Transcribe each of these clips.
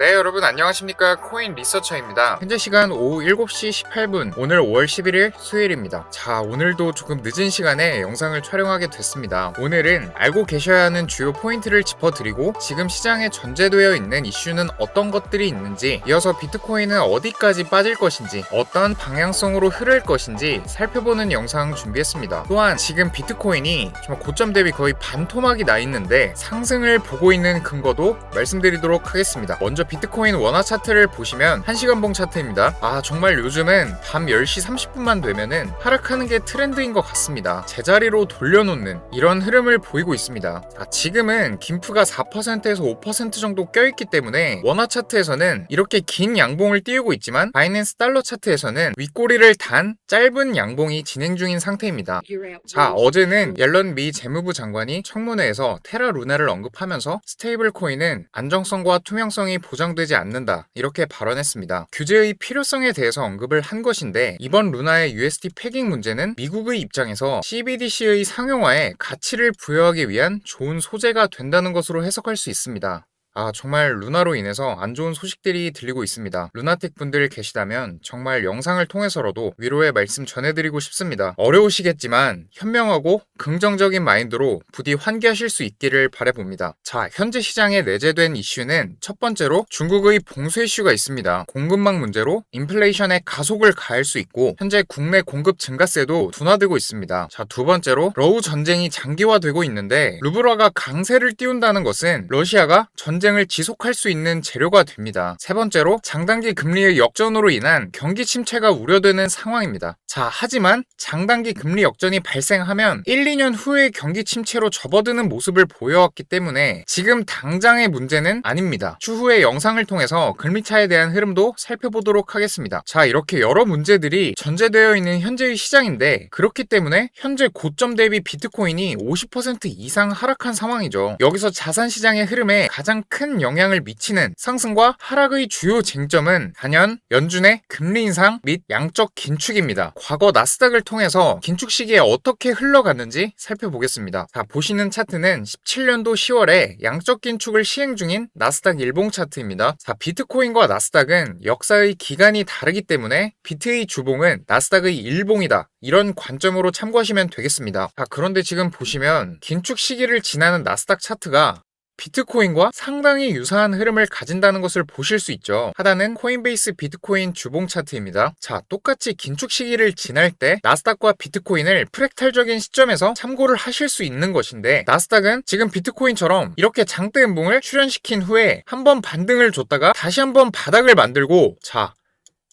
네 여러분 안녕하십니까? 코인 리서처입니다. 현재 시간 오후 7시 18분 오늘 5월 11일 수요일입니다. 자 오늘도 조금 늦은 시간에 영상을 촬영하게 됐습니다. 오늘은 알고 계셔야 하는 주요 포인트를 짚어드리고 지금 시장에 전제되어 있는 이슈는 어떤 것들이 있는지 이어서 비트코인은 어디까지 빠질 것인지 어떤 방향성으로 흐를 것인지 살펴보는 영상 준비했습니다. 또한 지금 비트코인이 정말 고점 대비 거의 반토막이 나 있는데 상승을 보고 있는 근거도 말씀드리도록 하겠습니다. 먼저 비트코인 원화 차트를 보시면 1시간 봉 차트입니다. 아, 정말 요즘은 밤 10시 30분만 되면은 하락하는 게 트렌드인 것 같습니다. 제자리로 돌려놓는 이런 흐름을 보이고 있습니다. 아, 지금은 김프가 4%에서 5% 정도 껴있기 때문에 원화 차트에서는 이렇게 긴 양봉을 띄우고 있지만 바이낸스 달러 차트에서는 윗꼬리를 단 짧은 양봉이 진행 중인 상태입니다. 자, 어제는 옐런 미 재무부 장관이 청문회에서 테라 루나를 언급하면서 스테이블 코인은 안정성과 투명성이 보장되지 않는다. 이렇게 발언했습니다. 규제의 필요성에 대해서 언급을 한 것인데 이번 루나의 USD 패깅 문제는 미국의 입장에서 CBDC의 상용화에 가치를 부여하기 위한 좋은 소재가 된다는 것으로 해석할 수 있습니다. 아, 정말 루나로 인해서 안 좋은 소식들이 들리고 있습니다. 루나틱 분들 계시다면 정말 영상을 통해서라도 위로의 말씀 전해드리고 싶습니다. 어려우시겠지만 현명하고 긍정적인 마인드로 부디 환기하실 수 있기를 바라봅니다. 자, 현재 시장에 내재된 이슈는 첫 번째로 중국의 봉쇄 이슈가 있습니다. 공급망 문제로 인플레이션에 가속을 가할 수 있고 현재 국내 공급 증가세도 둔화되고 있습니다. 자, 두 번째로 러우 전쟁이 장기화되고 있는데 루브라가 강세를 띄운다는 것은 러시아가 전 전쟁을 지속할 수 있는 재료가 됩니다. 세 번째로 장단기 금리의 역전으로 인한 경기 침체가 우려되는 상황입니다. 자, 하지만 장단기 금리 역전이 발생하면 1, 2년 후에 경기 침체로 접어드는 모습을 보여왔기 때문에 지금 당장의 문제는 아닙니다. 추후에 영상을 통해서 금리차에 대한 흐름도 살펴보도록 하겠습니다. 자, 이렇게 여러 문제들이 전제되어 있는 현재의 시장인데 그렇기 때문에 현재 고점 대비 비트코인이 50% 이상 하락한 상황이죠. 여기서 자산 시장의 흐름에 가장 큰 영향을 미치는 상승과 하락의 주요 쟁점은 단연 연준의 금리 인상 및 양적 긴축입니다. 과거 나스닥을 통해서 긴축 시기에 어떻게 흘러갔는지 살펴보겠습니다. 자, 보시는 차트는 17년도 10월에 양적 긴축을 시행 중인 나스닥 일봉 차트입니다. 자, 비트코인과 나스닥은 역사의 기간이 다르기 때문에 비트의 주봉은 나스닥의 일봉이다. 이런 관점으로 참고하시면 되겠습니다. 자, 그런데 지금 보시면 긴축 시기를 지나는 나스닥 차트가 비트코인과 상당히 유사한 흐름을 가진다는 것을 보실 수 있죠. 하단은 코인베이스 비트코인 주봉 차트입니다. 자, 똑같이 긴축 시기를 지날 때 나스닥과 비트코인을 프랙탈적인 시점에서 참고를 하실 수 있는 것인데 나스닥은 지금 비트코인처럼 이렇게 장대 음봉을 출현시킨 후에 한번 반등을 줬다가 다시 한번 바닥을 만들고 자,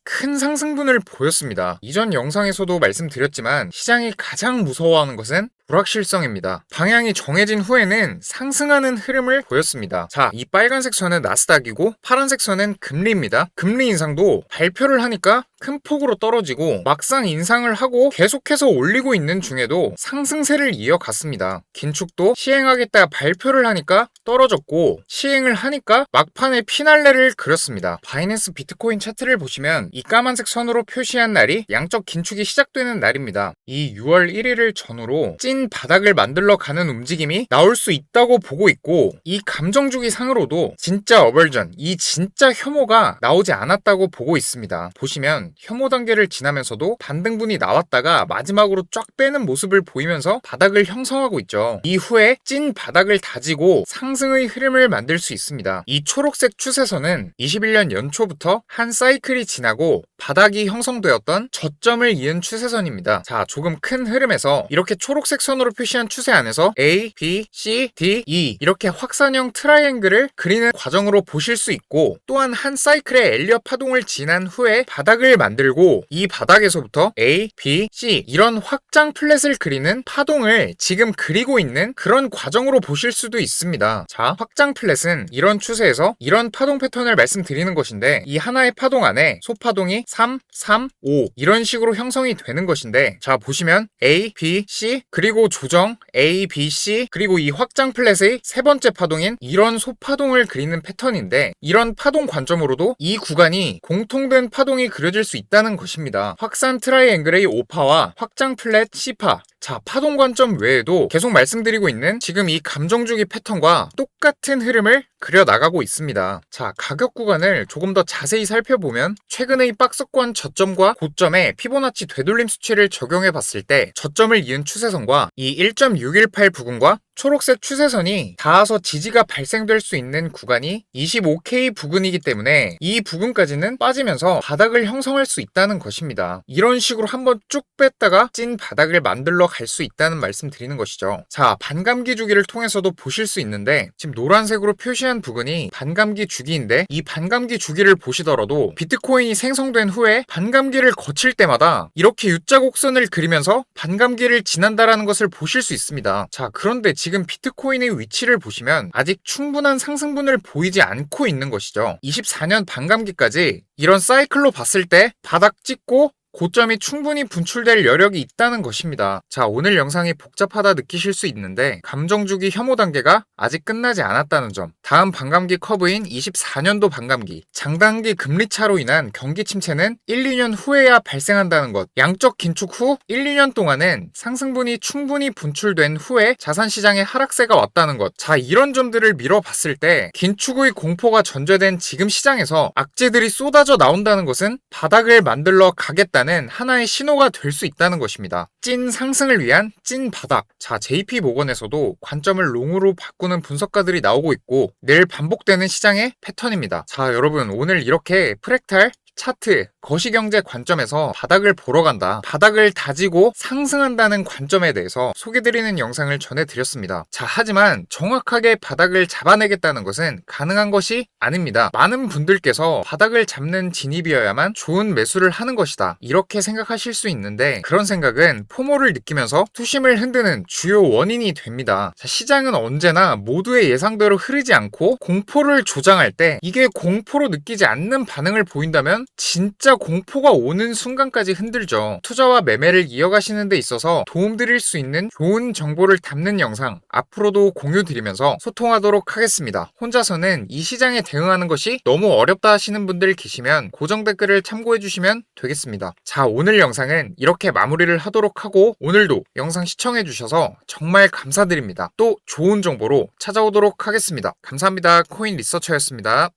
큰 상승분을 보였습니다. 이전 영상에서도 말씀드렸지만 시장이 가장 무서워하는 것은 불확실성입니다. 방향이 정해진 후에는 상승하는 흐름을 보였습니다. 자, 이 빨간색 선은 나스닥이고 파란색 선은 금리입니다. 금리 인상도 발표를 하니까 큰 폭으로 떨어지고 막상 인상을 하고 계속해서 올리고 있는 중에도 상승세를 이어갔습니다. 긴축도 시행하겠다 발표를 하니까 떨어졌고 시행을 하니까 막판에 피날레를 그렸습니다. 바이낸스 비트코인 차트를 보시면 이 까만색 선으로 표시한 날이 양적 긴축이 시작되는 날입니다. 이 6월 1일을 전후로 찐 바닥을 만들러 가는 움직임이 나올 수 있다고 보고 있고 이 감정주기 상으로도 진짜 어벌전, 이 진짜 혐오가 나오지 않았다고 보고 있습니다. 보시면 혐오 단계를 지나면서도 반등분이 나왔다가 마지막으로 쫙 빼는 모습을 보이면서 바닥을 형성하고 있죠. 이후에 찐 바닥을 다지고 상승의 흐름을 만들 수 있습니다. 이 초록색 추세선은 21년 연초부터 한 사이클이 지나고 바닥이 형성되었던 저점을 이은 추세선입니다. 자, 조금 큰 흐름에서 이렇게 초록색 선으로 표시한 추세 안에서 A, B, C, D, E 이렇게 확산형 트라이앵글을 그리는 과정으로 보실 수 있고 또한 한 사이클의 엘리어 파동을 지난 후에 바닥을 만들고 이 바닥에서부터 A, B, C 이런 확장 플랫을 그리는 파동을 지금 그리고 있는 그런 과정으로 보실 수도 있습니다. 자, 확장 플랫은 이런 추세에서 이런 파동 패턴을 말씀드리는 것인데 이 하나의 파동 안에 소파동이 3, 3, 5 이런 식으로 형성이 되는 것인데 자, 보시면 A, B, C 그리고 조정 A, B, C 그리고 이 확장 플랫의 세 번째 파동인 이런 소파동을 그리는 패턴인데 이런 파동 관점으로도 이 구간이 공통된 파동이 그려질 수 있다는 것입니다. 확산 트라이앵글의 오파와 확장 플랫 C파 자, 파동 관점 외에도 계속 말씀드리고 있는 지금 이 감정주기 패턴과 똑같은 흐름을 그려 나가고 있습니다. 자, 가격 구간을 조금 더 자세히 살펴보면 최근의 박스권 저점과 고점에 피보나치 되돌림 수치를 적용해 봤을 때 저점을 이은 추세선과 이 1.618 부근과 초록색 추세선이 닿아서 지지가 발생될 수 있는 구간이 25K 부근이기 때문에 이 부근까지는 빠지면서 바닥을 형성할 수 있다는 것입니다. 이런 식으로 한번 쭉 뺐다가 찐 바닥을 만들러 갈 수 있다는 말씀 드리는 것이죠. 자, 반감기 주기를 통해서도 보실 수 있는데 지금 노란색으로 표시한 부근이 반감기 주기인데 이 반감기 주기를 보시더라도 비트코인이 생성된 후에 반감기를 거칠 때마다 이렇게 U자 곡선을 그리면서 반감기를 지난다라는 것을 보실 수 있습니다. 자, 그런데 지금 비트코인의 위치를 보시면 아직 충분한 상승분을 보이지 않고 있는 것이죠. 24년 반감기까지 이런 사이클로 봤을 때 바닥 찍고 고점이 충분히 분출될 여력이 있다는 것입니다. 자, 오늘 영상이 복잡하다 느끼실 수 있는데 감정주기 혐오 단계가 아직 끝나지 않았다는 점. 다음 반감기 커브인 24년도 반감기, 장단기 금리 차로 인한 경기 침체는 1, 2년 후에야 발생한다는 것. 양적 긴축 후 1, 2년 동안은 상승분이 충분히 분출된 후에 자산 시장의 하락세가 왔다는 것. 자, 이런 점들을 미뤄봤을 때 긴축의 공포가 전제된 지금 시장에서 악재들이 쏟아져 나온다는 것은 바닥을 만들러 가겠다 는 하나의 신호가 될 수 있다는 것입니다. 찐 상승을 위한 찐 바닥. 자, JP 모건에서도 관점을 롱으로 바꾸는 분석가들이 나오고 있고 늘 반복되는 시장의 패턴입니다. 자, 여러분 오늘 이렇게 프랙탈 차트, 거시경제 관점에서 바닥을 보러 간다. 바닥을 다지고 상승한다는 관점에 대해서 소개드리는 영상을 전해드렸습니다. 자, 하지만 정확하게 바닥을 잡아내겠다는 것은 가능한 것이 아닙니다. 많은 분들께서 바닥을 잡는 진입이어야만 좋은 매수를 하는 것이다. 이렇게 생각하실 수 있는데 그런 생각은 포모를 느끼면서 투심을 흔드는 주요 원인이 됩니다. 자, 시장은 언제나 모두의 예상대로 흐르지 않고 공포를 조장할 때 이게 공포로 느끼지 않는 반응을 보인다면 진짜 공포가 오는 순간까지 흔들죠. 투자와 매매를 이어가시는 데 있어서 도움드릴 수 있는 좋은 정보를 담는 영상 앞으로도 공유 드리면서 소통하도록 하겠습니다. 혼자서는 이 시장에 대응하는 것이 너무 어렵다 하시는 분들 계시면 고정 댓글을 참고해 주시면 되겠습니다. 자, 오늘 영상은 이렇게 마무리를 하도록 하고 오늘도 영상 시청해 주셔서 정말 감사드립니다. 또 좋은 정보로 찾아오도록 하겠습니다. 감사합니다. 코인 리서처였습니다.